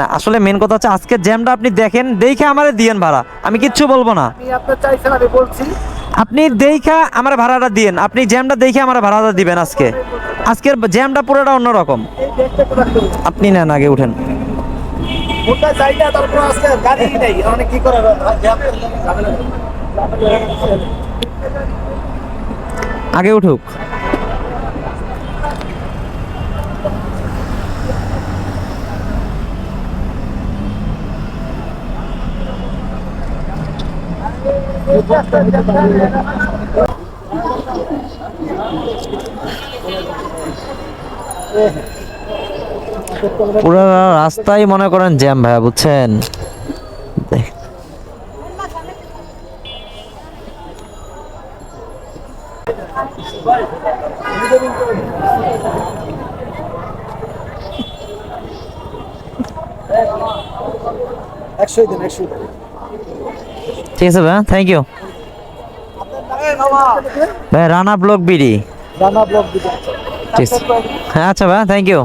না আসলে মেন কথা হচ্ছে আজকে জ্যামটা আপনি দেখেন দেখে আমারে দিয়েন ভাড়া। আমি কিচ্ছু বলব না। আপনি আপনার চাইছেন আমি বলছি। আপনি দেখা আমার ভাড়াটা দিয়েন। আপনি জ্যামটা দেখে আমার ভাড়াটা দিবেন আজকে। আজকের জ্যামটা পুরোটা অন্যরকম। আপনি নেন আগে উঠেন। করে আগে উঠুক। পুরো রাস্তায় মনে করেন জ্যাম ভাইয়া বুঝছেন? একশোই দেন একশোই। দেন ঠিক আছে ভাই থ্যাংক ইউ ভাই Rana block BD. Rana block BD. ঠিক আছে। হ্যাঁ আচ্ছা ভাই থ্যাংক ইউ